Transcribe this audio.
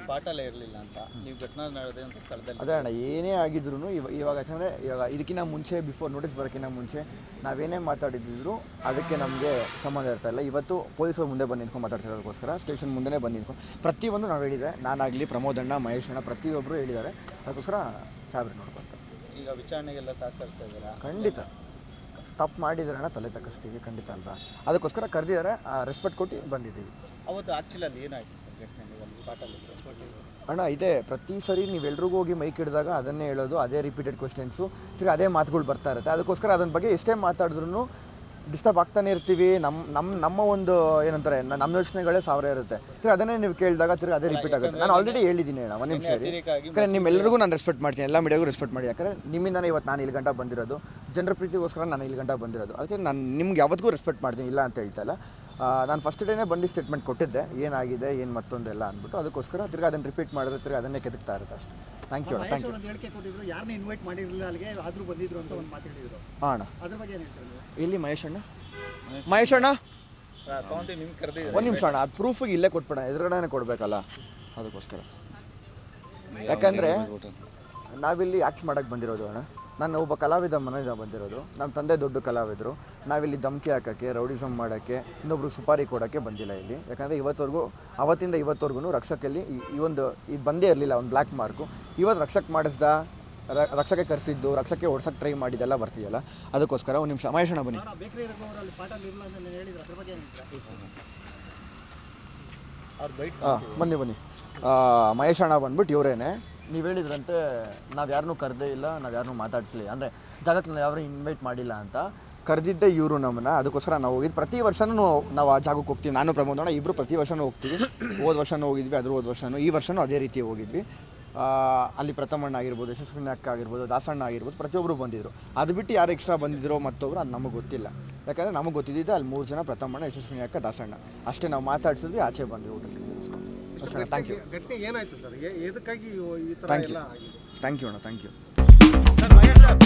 ಸ್ಪಾಟಲ್ಲೇ ಇರಲಿಲ್ಲ ಅಂತ. ನೀವು ಘಟನಾ ನಡೆದಂಥ ಸ್ಥಳದಲ್ಲಿ ಅದೇ ಅಣ್ಣ ಏನೇ ಆಗಿದ್ರು ಇವಾಗ ಇವಾಗ ಯಾಕಂದರೆ ಇವಾಗ ಇದಕ್ಕಿಂತ ಮುಂಚೆ ಬಿಫೋರ್ ನೋಟಿಸ್ ಬರೋಕ್ಕಿಂತ ಮುಂಚೆ ನಾವೇನೇ ಮಾತಾಡಿದ್ರು ಅದಕ್ಕೆ ನಮಗೆ ಸಂಬಂಧ ಇರ್ತಾ ಇಲ್ಲ. ಇವತ್ತು ಪೊಲೀಸರು ಮುಂದೆ ಬಂದು ನಿಂತ್ಕೊಂಡು ಮಾತಾಡ್ತಿರೋದಕ್ಕೋಸ್ಕರ ಸ್ಟೇಷನ್ ಮುಂದೆನೇ ಬಂದು ನಿಂತ್ಕೊಂಡು ಪ್ರತಿಯೊಂದು ನಾವು ಹೇಳಿದೆ. ನಾನಾಗಲಿ ಪ್ರಮೋದಣ್ಣ ಮಹೇಶ್ ಅಣ್ಣ ಪ್ರತಿಯೊಬ್ಬರು ಹೇಳಿದ್ದಾರೆ. ಅದಕ್ಕೋಸ್ಕರ ಸಾಬ್ರಿ ನೋಡ್ಕೊಂತ. ಈಗ ವಿಚಾರಣೆಗೆಲ್ಲ ಸಹಕರಿಸ್ತಾ ಇದ್ದೀರಾ? ಖಂಡಿತ. ತಪ್ಪು ಮಾಡಿದ್ರೆ ತಲೆ ತಗ್ಗಿಸ್ತೀವಿ. ಖಂಡಿತ ಅಲ್ವಾ? ಅದಕ್ಕೋಸ್ಕರ ಕರೆದಿದ್ದಾರೆ. ರೆಸ್ಪೆಕ್ಟ್ ಕೊಟ್ಟು ಬಂದಿದ್ದೀವಿ. ಅವತ್ತು ಆಕ್ಚುಲಿ ಅಲ್ಲಿ ಏನಾಯ್ತು? ಅಣ್ಣ ಇದೆ. ಪ್ರತಿ ಸರಿ ನೀವೆಲ್ರಿಗೂ ಹೋಗಿ ಮೈಕ್ ಹಿಡಿದಾಗ ಅದನ್ನೇ ಹೇಳೋದು ಅದೇ ರಿಪೀಟೆಡ್ ಕ್ವಶನ್ಸು ತಿರ್ಗಿ ಅದೇ ಮಾತುಗಳು ಬರ್ತಾ ಇರುತ್ತೆ. ಅದಕ್ಕೋಸ್ಕರ ಅದನ್ನ ಬಗ್ಗೆ ಎಷ್ಟೇ ಮಾತಾಡಿದ್ರು ಡಿಸ್ಟರ್ಬ್ ಆಗ್ತಾನೆ ಇರ್ತೀವಿ. ನಮ್ಮ ನಮ್ಮ ನಮ್ಮ ಒಂದು ಏನಂತಾರೆ ನಮ್ಮ ಯೋಚನೆಗಳೇ ಸಾವಿರ ಇರುತ್ತೆ. ತಿರ್ಗಿ ಅದನ್ನೇ ನೀವು ಕೇಳಿದಾಗ ತಿರ್ಗಿ ಅದೇ ರಿಪೀಟ್ ಆಗುತ್ತೆ. ನಾನು ಆಲ್ರೆಡಿ ಹೇಳಿದ್ದೀನಿ ಅಣ್ಣ ಒಂದು ನಿಮಿಷ ಹೇಳಿ ಯಾಕಂದರೆ ನಿಮ್ಮೆಲ್ಲರಿಗೂ ನಾನು ರೆಸ್ಪೆಕ್ಟ್ ಮಾಡ್ತೀನಿ. ಎಲ್ಲ ಮೀಡಿಯಾಗೂ ರೆಸ್ಪೆಕ್ಟ್ ಮಾಡಿ. ಯಾಕಂದರೆ ನಿಮ್ಮಿಂದನೇ ಇವತ್ತು ನಾನು ಇಲ್ಲಿ ಗಂಟ ಬಂದಿರೋದು. ಜನರ ಪ್ರೀತಿಗೋಸ್ಕರ ನಾನು ಇಲ್ಲಿ ಗಂಟ ಬಂದಿರೋದು. ಅದಕ್ಕೆ ನಾನು ನಿಮ್ಗೆ ಯಾವತ್ತಿಗೂ ರೆಸ್ಪೆಕ್ಟ್ ಮಾಡ್ತೀನಿ ಇಲ್ಲ ಅಂತ ಹೇಳ್ತಾ ಇಲ್ಲ. ನಾನು ಫಸ್ಟ್ ಡೇನೇ ಬಂಡಿ ಸ್ಟೇಟ್ಮೆಂಟ್ ಕೊಟ್ಟಿದ್ದೆ. ಏನಾಗಿದೆ ಏನು ಮತ್ತೊಂದೆಲ್ಲ ಅಂದ್ಬಿಟ್ಟು ಅದಕ್ಕೋಸ್ಕರ ತಿರ್ಗಿ ಅದನ್ನು ರಿಪೀಟ್ ಮಾಡಿದ್ರೆ ತಿರ್ಗಿ ಅದನ್ನೇ ಕೆದಕ್ತಾ ಇರುತ್ತೆ ಅಷ್ಟೇ. ಥ್ಯಾಂಕ್ ಯು ಅಣ್ಣ ಥ್ಯಾಂಕ್ ಯು ಒಂದು ಹೇಳಿಕೆ ಕೊಟ್ಟಿದ್ರು ಯಾರನ್ನ ಇನ್ವೈಟ್ ಮಾಡಿರಲಿಲ್ಲ ಅಲ್ಲಿಗೆ ಆದ್ರೂ ಬಂದಿದ್ರು ಅಂತ ಒಂದು ಮಾತು ಹೇಳಿದ್ರು. ಹಾಂ ಅದ್ರ ಬಗ್ಗೆ ಏನು ಹೇಳ್ತಾರೆ ನೀವು? ಎಲ್ಲಿ ಮಹೇಶ್ ಅಣ್ಣ? ಮಹೇಶ್. ಅಣ್ಣ? ಒಂದು ನಿಮಿಷ ಅಣ್ಣ ಅದು ಪ್ರೂಫಿಗೆ ಇಲ್ಲೇ ಕೊಟ್ಬಿಡ ಎದುರುಗಡೆನೇ ಕೊಡಬೇಕಲ್ಲ ಅದಕ್ಕೋಸ್ಕರ. ಯಾಕಂದರೆ ನಾವಿಲ್ಲಿ ಆ್ಯಕ್ಟ್ ಮಾಡೋಕ್ಕೆ ಬಂದಿರೋದು ಅಣ್ಣ. ನಾನು ಒಬ್ಬ ಕಲಾವಿದ ಮನೆಯಿಂದ ಬಂದಿರೋದು. ನಮ್ಮ ತಂದೆ ದೊಡ್ಡ ಕಲಾವಿದರು. ನಾವಿಲ್ಲಿ ಧಮಕಿ ಹಾಕೋಕ್ಕೆ ರೌಡಿಸಮ್ ಮಾಡೋಕ್ಕೆ ಇನ್ನೊಬ್ರು ಸುಪಾರಿ ಕೊಡೋಕ್ಕೆ ಬಂದಿಲ್ಲ ಇಲ್ಲಿ. ಯಾಕಂದರೆ ಇವತ್ತವರೆಗೂ ಅವತ್ತಿಂದ ಇವತ್ತವರೆಗೂ ರಕ್ಷಕಲ್ಲಿ ಈ- ಈ ಒಂದು ಇದು ಬಂದೇ ಇರಲಿಲ್ಲ ಒಂದು ಬ್ಲ್ಯಾಕ್ ಮಾರ್ಕು ಇವತ್ತು ರಕ್ಷಕ್ ಮಾಡಿಸ್ದ ರಕ್ಷಕ್ಕೆ ಕರೆಸಿದ್ದು ರಕ್ಷಕ್ಕೆ ಓಡ್ಸಕ್ಕೆ ಟ್ರೈ ಮಾಡಿದ್ದೆಲ್ಲ ಬರ್ತಿದೆಯಲ್ಲ? ಅದಕ್ಕೋಸ್ಕರ ಒಂದು ನಿಮಿಷ ಮಹೇಶ್ ಅಣ್ಣ ಬನ್ನಿ ಹಾಂ ಬನ್ನಿ ಬನ್ನಿ. ಮಹೇಶಣ ಮಹೇಶ್ ಅಣ್ಣ ಬಂದ್ಬಿಟ್ಟು ಇವರೇನೆ. ನೀವು ಹೇಳಿದ್ರಂತೆ, ನಾವು ಯಾರನ್ನೂ ಕರೆದೇ ಇಲ್ಲ, ನಾವು ಯಾರನ್ನೂ ಮಾತಾಡಿಸ್ಲಿ. ಅಂದರೆ ಜಾಗಕ್ಕೆ ನಾವು ಯಾರು ಇನ್ವೈಟ್ ಮಾಡಿಲ್ಲ ಅಂತ. ಕರೆದಿದ್ದೆ ಇವರು ನಮ್ಮನ್ನ ಅದಕ್ಕೋಸ್ಕರ ನಾವು ಹೋಗಿದ್ದು ಪ್ರತಿ ವರ್ಷನೂ ನಾವು ಆ ಜಾಗಕ್ಕೆ ಹೋಗ್ತೀವಿ. ನಾನು ಪ್ರಮೋದ್ ಇಬ್ಬರು ಪ್ರತಿ ವರ್ಷನೂ ಹೋಗ್ತೀವಿ. ಹೋದ ವರ್ಷನೂ ಹೋಗಿದ್ವಿ ಅದ್ರ ಹೋದ ವರ್ಷನೂ. ಈ ವರ್ಷನೂ ಅದೇ ರೀತಿ ಹೋಗಿದ್ವಿ. ಅಲ್ಲಿ ಪ್ರಥಮಣ್ಣ ಆಗಿರ್ಬೋದು, ಯಶಸ್ವಿನಿ ಅಕ್ಕ ಆಗಿರ್ಬೋದು, ದಾಸಣ್ಣ ಆಗಿರ್ಬೋದು ಪ್ರತಿಯೊಬ್ಬರು ಬಂದಿದ್ರು. ಅದು ಬಿಟ್ಟು ಯಾರು ಎಕ್ಸ್ಟ್ರಾ ಬಂದಿದ್ರು ಮತ್ತೊಬ್ರು, ಅದು ನಮಗೆ ಗೊತ್ತಿಲ್ಲ. ಯಾಕಂದರೆ ನಮಗೆ ಗೊತ್ತಿದ್ದಿದ್ದು ಅಲ್ಲಿ ಮೂರು ಜನ ಪ್ರಥಮಣ್ಣ, ಯಶಸ್ವಿನಿ ಅಕ್ಕ, ದಾಸಣ್ಣ. ಅಷ್ಟೇ ನಾವು ಮಾತಾಡ್ಸಿದ್ವಿ, ಆಚೆ ಬಂದ್ವಿ ಊಟಕ್ಕೆ. ಅಷ್ಟೇ ಥ್ಯಾಂಕ್ ಯು ಘಟನೆ ಏನಾಯ್ತು ಸರ್? ಎದಕ್ಕಾಗಿ ಈ ಥರ ಥ್ಯಾಂಕ್ ಯು ಎಲ್ಲ ಆಗಿದೆ? ಥ್ಯಾಂಕ್ ಯು ಅಣ್ಣ thank you sir Mahesh sir.